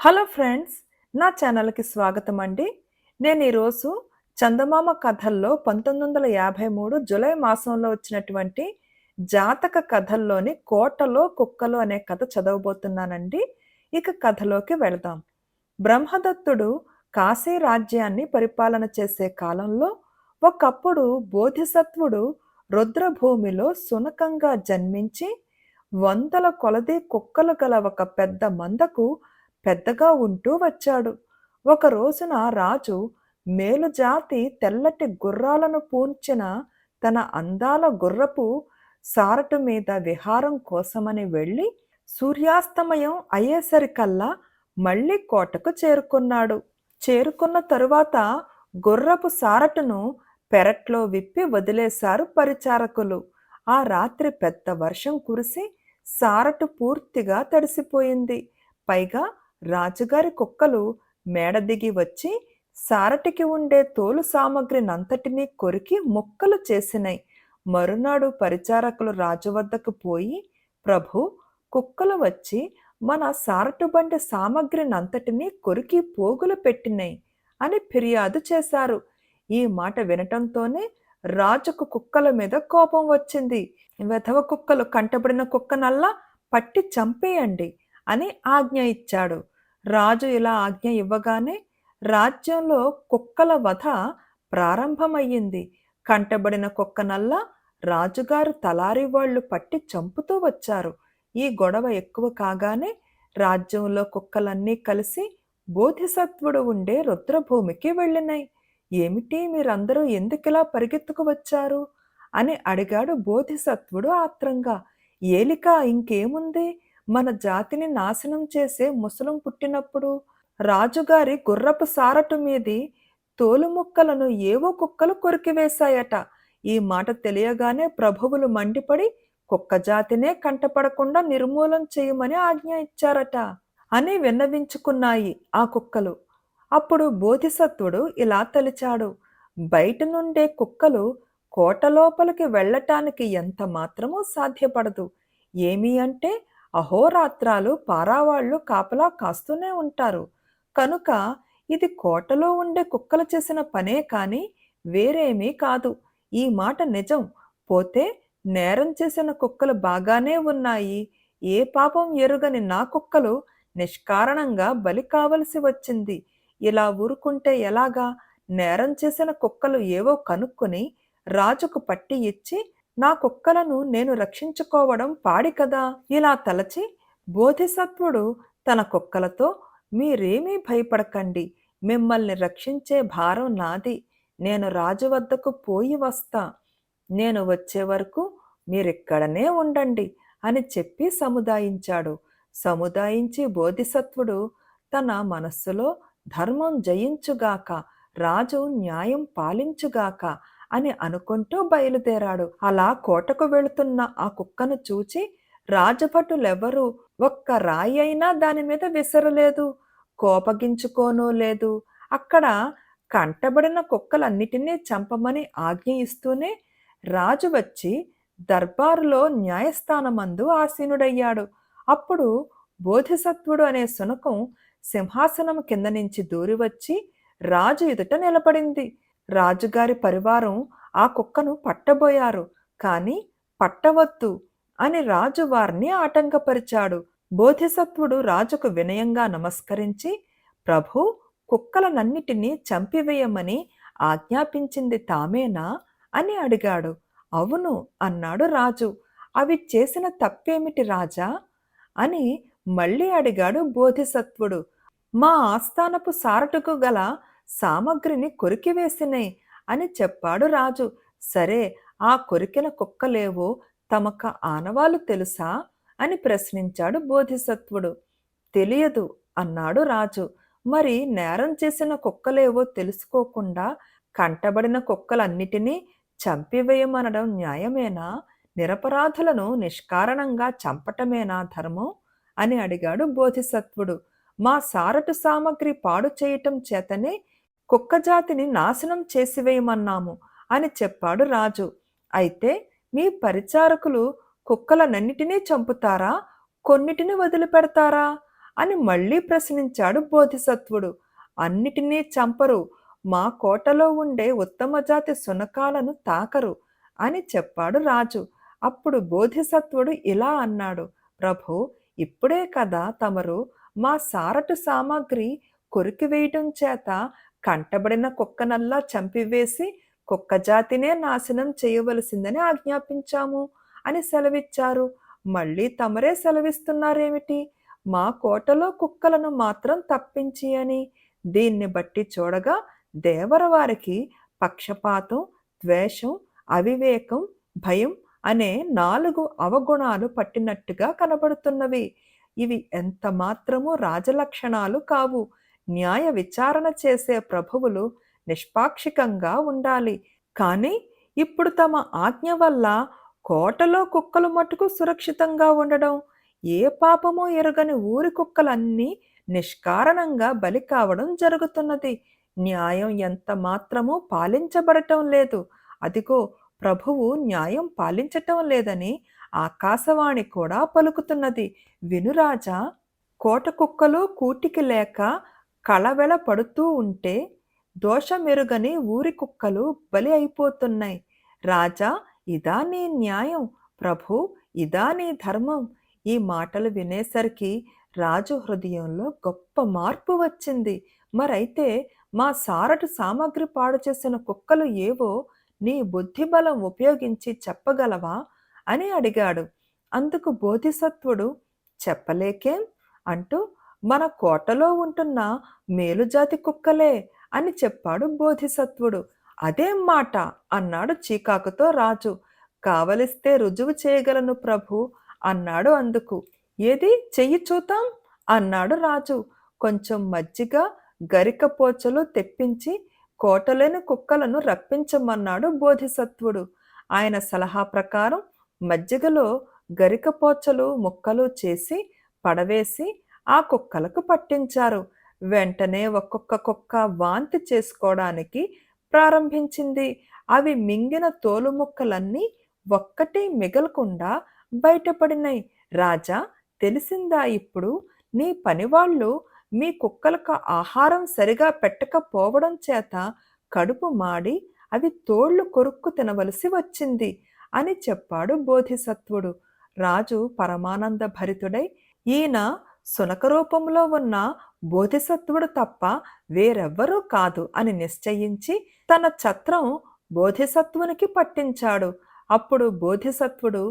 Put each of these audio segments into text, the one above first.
Hello friends నా ఛానల్కి స్వాగతం అండి నేను ఈరోజు చందమామ కథల్లో పంతొమ్మిది వందల యాభై మూడు జూలై మాసంలో వచ్చినటువంటి జాతక కథల్లోని కోటలో కుక్కలు అనే కథ చదవబోతున్నానండి. ఇక కథలోకి వెళదాం. బ్రహ్మదత్తుడు కాశీ రాజ్యాన్ని పరిపాలన చేసే కాలంలో ఒకప్పుడు బోధిసత్వుడు రుద్రభూమిలో సునకంగా జన్మించి వందల కొలది కుక్కలు గల ఒక పెద్ద మందకు పెద్దగా ఉంటూ వచ్చాడు. ఒక రోజున రాజు మేలుజాతి తెల్లటి గుర్రాలను పూడ్చిన తన అందాల గుర్రపు సారటు మీద విహారం కోసమని వెళ్ళి సూర్యాస్తమయం అయ్యేసరికల్లా మళ్ళీ కోటకు చేరుకున్నాడు. చేరుకున్న తరువాత గుర్రపు సారటును పెరట్లో విప్పి వదిలేశారు పరిచారకులు. ఆ రాత్రి పెద్ద వర్షం కురిసి సారటు పూర్తిగా తడిసిపోయింది. పైగా రాజుగారి కుక్కలు మేడ దిగి వచ్చి సారటికి ఉండే తోలు సామగ్రినంతటినీ కొరికి ముక్కలు చేసినాయి. మరునాడు పరిచారకులు రాజు వద్దకు పోయి ప్రభు కుక్కలు వచ్చి మన సారటు బండి సామగ్రినంతటినీ కొరికి పోగులు పెట్టినాయి అని ఫిర్యాదు చేశారు. ఈ మాట వినటంతోనే రాజుకు కుక్కల మీద కోపం వచ్చింది. వెధవ కుక్కలు కంటబడిన కుక్కనల్లా పట్టి చంపేయండి. అని ఆజ్ఞ ఇచ్చాడు. రాజు ఇలా ఆజ్ఞ ఇవ్వగానే రాజ్యంలో కుక్కల వధ ప్రారంభమయ్యింది. కంటబడిన కుక్కనల్లా రాజుగారు తలారి వాళ్ళు పట్టి చంపుతూ వచ్చారు. ఈ గొడవ ఎక్కువ కాగానే రాజ్యంలో కుక్కలన్నీ కలిసి బోధిసత్వుడు ఉండే రుద్రభూమికి వెళ్ళినాయి. ఏమిటి మీరందరూ ఎందుకిలా పరిగెత్తుకు వచ్చారు? అని అడిగాడు బోధిసత్వుడు ఆత్రంగా. ఏలిక ఇంకేముంది? మన జాతిని నాశనం చేసే ముసలం పుట్టినప్పుడు రాజుగారి గుర్రపు సారటు మీది తోలుముక్కలను ఏవో కుక్కలు కొరికివేశాయట ఈ మాట తెలియగానే ప్రభువులు మండిపడి కుక్క జాతినే కంటపడకుండా నిర్మూలం చేయమని ఆజ్ఞ ఇచ్చారట. అని విన్నవించుకున్నాయి ఆ కుక్కలు. అప్పుడు బోధిసత్వుడు ఇలా తలిచాడు. బయట నుండే కుక్కలు కోట లోపలికి వెళ్ళటానికి ఎంత మాత్రమూ సాధ్యపడదు. ఏమి అంటే అహోరాత్రాలు పారావాళ్ళు కాపలా కాస్తూనే ఉంటారు. కనుక ఇది కోటలో ఉండే కుక్కలు చేసిన పనే కాని వేరేమీ కాదు. ఈ మాట నిజం. పోతే నేరం చేసిన కుక్కలు బాగానే ఉన్నాయి. ఏ పాపం ఎరుగని నా కుక్కలు నిష్కారణంగా బలి కావలసి వచ్చింది. ఇలా ఊరుకుంటే ఎలాగా? నేరం చేసిన కుక్కలు ఏవో కనుక్కొని రాజుకు పట్టి ఇచ్చి నా కుక్కలను నేను రక్షించుకోవడం పాడి కదా? ఇలా తలచి బోధిసత్వుడు తన కుక్కలతో మీరేమీ భయపడకండి. మిమ్మల్ని రక్షించే భారం నాది. నేను రాజు వద్దకు పోయి వస్తా. నేను వచ్చే వరకు మీరిక్కడనే ఉండండి అని చెప్పి సముదాయించాడు. సముదాయించి బోధిసత్వుడు తన మనస్సులో ధర్మం జయించుగాక రాజు న్యాయం పాలించుగాక అని అనుకుంటూ బయలుదేరాడు. అలా కోటకు వెళుతున్న ఆ కుక్కను చూచి రాజభటులెవరూ ఒక్క రాయి అయినా దాని మీద విసరలేదు కోపగించుకోనూ లేదు. అక్కడ కంటబడిన కుక్కలన్నిటినీ చంపమని ఆజ్ఞ ఇస్తూనే రాజు వచ్చి దర్బారులో న్యాయస్థానమందు ఆసీనుడయ్యాడు. అప్పుడు బోధిసత్వుడు అనే శునకం సింహాసనం కింద నుంచి దూరి వచ్చి రాజు ఎదుట నిలబడింది. రాజుగారి పరివారం ఆ కుక్కను పట్టబోయారు. కాని పట్టవద్దు అని రాజు వారిని ఆటంకపరిచాడు. బోధిసత్వుడు రాజుకు వినయంగా నమస్కరించి ప్రభు కుక్కలనన్నిటినీ చంపివేయమని ఆజ్ఞాపించింది తామేనా? అని అడిగాడు. అవును అన్నాడు రాజు. అవి చేసిన తప్పేమిటి రాజా? అని మళ్ళీ అడిగాడు బోధిసత్వుడు. మా ఆస్థానపు సారటుకు గల సామగ్రిని కొరికివేసినాయి అని చెప్పాడు రాజు. సరే ఆ కొరికిన కుక్కలేవో తమక ఆనవాలు తెలుసా? అని ప్రశ్నించాడు బోధిసత్వుడు. తెలియదు అన్నాడు రాజు. మరి నేరం చేసిన కుక్కలేవో తెలుసుకోకుండా కంటబడిన కుక్కలన్నిటినీ చంపివేయమనడం న్యాయమేనా? నిరపరాధులను నిష్కారణంగా చంపటమేనా ధర్మం? అని అడిగాడు బోధిసత్వుడు. మా సారటు సామగ్రి పాడు చేయటం చేతనే కుక్క జాతిని నాశనం చేసివేయమన్నాము అని చెప్పాడు రాజు. అయితే మీ పరిచారకులు కుక్కలనన్నిటినీ చంపుతారా? కొన్నిటిని వదిలిపెడతారా? అని మళ్ళీ ప్రశ్నించాడు బోధిసత్వుడు. అన్నిటినీ చంపరు. మా కోటలో ఉండే ఉత్తమ జాతి సునకాలను తాకరు అని చెప్పాడు రాజు. అప్పుడు బోధిసత్వుడు ఇలా అన్నాడు. ప్రభు ఇప్పుడే కదా తమరు మా సారటు సామాగ్రి కొరికివేయటం చేత కంటబడిన కుక్కనల్లా చంపివేసి కుక్క జాతినే నాశనం చేయవలసిందని ఆజ్ఞాపించాము అని సెలవిచ్చారు. మళ్ళీ తమరే సెలవిస్తున్నారేమిటి? మా కోటలో కుక్కలను మాత్రం తప్పించి అని. దీన్ని బట్టి చూడగా దేవరవారికి పక్షపాతం ద్వేషం అవివేకం భయం అనే నాలుగు అవగుణాలు పట్టినట్టుగా కనబడుతున్నవి. ఇవి ఎంత మాత్రము రాజలక్షణాలు కావు. న్యాయ విచారణ చేసే ప్రభువులు నిష్పాక్షికంగా ఉండాలి. కానీ ఇప్పుడు తమ ఆజ్ఞ వల్ల కోటలో కుక్కలు మటుకు సురక్షితంగా ఉండడం ఏ పాపమో ఎరగని ఊరి కుక్కలన్నీ నిష్కారణంగా బలి కావడం జరుగుతున్నది. న్యాయం ఎంత మాత్రమూ పాలించబడటం లేదు. అదిగో ప్రభువు న్యాయం పాలించటం లేదని ఆకాశవాణి కూడా పలుకుతున్నది. వినురాజా కోట కుక్కలు కూటికి లేక కళవెల పడుతూ ఉంటే దోషమెరుగని ఊరి కుక్కలు బలి అయిపోతున్నాయి. రాజా ఇదా నీ న్యాయం. ప్రభు ఇదా నీ ధర్మం. ఈ మాటలు వినేసరికి రాజు హృదయంలో గొప్ప మార్పు వచ్చింది. మరైతే మా సారటు సామాగ్రి పాడు చేసిన కుక్కలు ఏవో నీ బుద్ధిబలం ఉపయోగించి చెప్పగలవా అని అడిగాడు. అందుకు బోధిసత్వుడు చెప్పలేకేం? అంటూ మన కోటలో ఉంటున్న మేలుజాతి కుక్కలే అని చెప్పాడు బోధిసత్వుడు. అదేం మాట అన్నాడు చీకాకుతో రాజు. కావలిస్తే రుజువు చేయగలను ప్రభు అన్నాడు అందుకు. ఏది? చెయ్యి చూద్దాం అన్నాడు రాజు. కొంచెం మజ్జిగ గరికపోచలు తెప్పించి కోటలేని కుక్కలను రప్పించమన్నాడు బోధిసత్వుడు. ఆయన సలహా ప్రకారం మజ్జిగలో గరికపోచలు ముక్కలు చేసి పడవేసి ఆ కుక్కలకు పట్టించారు. వెంటనే ఒక్కొక్క కుక్క వాంతి చేసుకోవడానికి ప్రారంభించింది. అవి మింగిన తోలు ముక్కలన్నీ ఒక్కటి మిగలకుండా బయటపడినాయి. రాజా తెలిసిందా ఇప్పుడు? నీ పనివాళ్ళు మీ కుక్కలకు ఆహారం సరిగా పెట్టకపోవడం చేత కడుపు మాడి అవి తోళ్ళు కొరుక్కు తినవలసి వచ్చింది అని చెప్పాడు బోధిసత్వుడు. రాజు పరమానంద భరితుడై ఈయన సునక రూపంలో ఉన్న బోధిసత్వుడు తప్ప వేరెవ్వరూ కాదు అని నిశ్చయించి తన ఛత్రం బోధిసత్వునికి పట్టించాడు. అప్పుడు బోధిసత్వుడు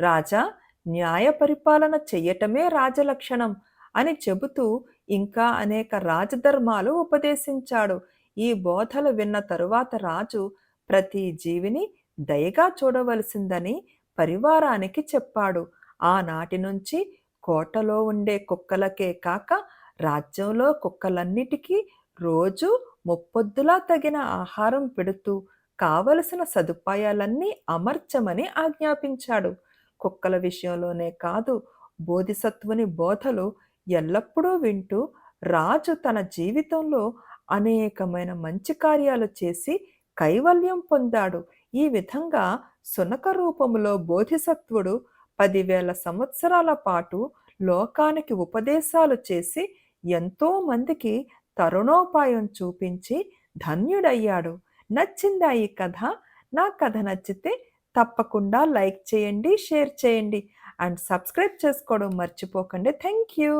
రాజా న్యాయ పరిపాలన చెయ్యటమే రాజలక్షణం అని చెబుతూ ఇంకా అనేక రాజధర్మాలు ఉపదేశించాడు. ఈ బోధలు విన్న తరువాత రాజు ప్రతి జీవిని దయగా చూడవలసిందని పరివారానికి చెప్పాడు. ఆనాటి నుంచి కోటలో ఉండే కుక్కలకే కాక రాజ్యంలో కుక్కలన్నిటికీ రోజు ముప్పొద్దులా తగిన ఆహారం పెడుతూ కావలసిన సదుపాయాలన్నీ అమర్చమని ఆజ్ఞాపించాడు. కుక్కల విషయంలోనే కాదు బోధిసత్వుని బోధలు ఎల్లప్పుడూ వింటూ రాజు తన జీవితంలో అనేకమైన మంచి కార్యాలు చేసి కైవల్యం పొందాడు. ఈ విధంగా సునక రూపములో బోధిసత్వుడు పదివేల సంవత్సరాల పాటు లోకానికి ఉపదేశాలు చేసి ఎంతో మందికి తరుణోపాయం చూపించి ధన్యుడయ్యాడు. నచ్చిందా ఈ కథ? నా కథ నచ్చితే తప్పకుండా లైక్ చేయండి షేర్ చేయండి అండ్ సబ్స్క్రైబ్ చేసుకోవడం మర్చిపోకండి. Thank you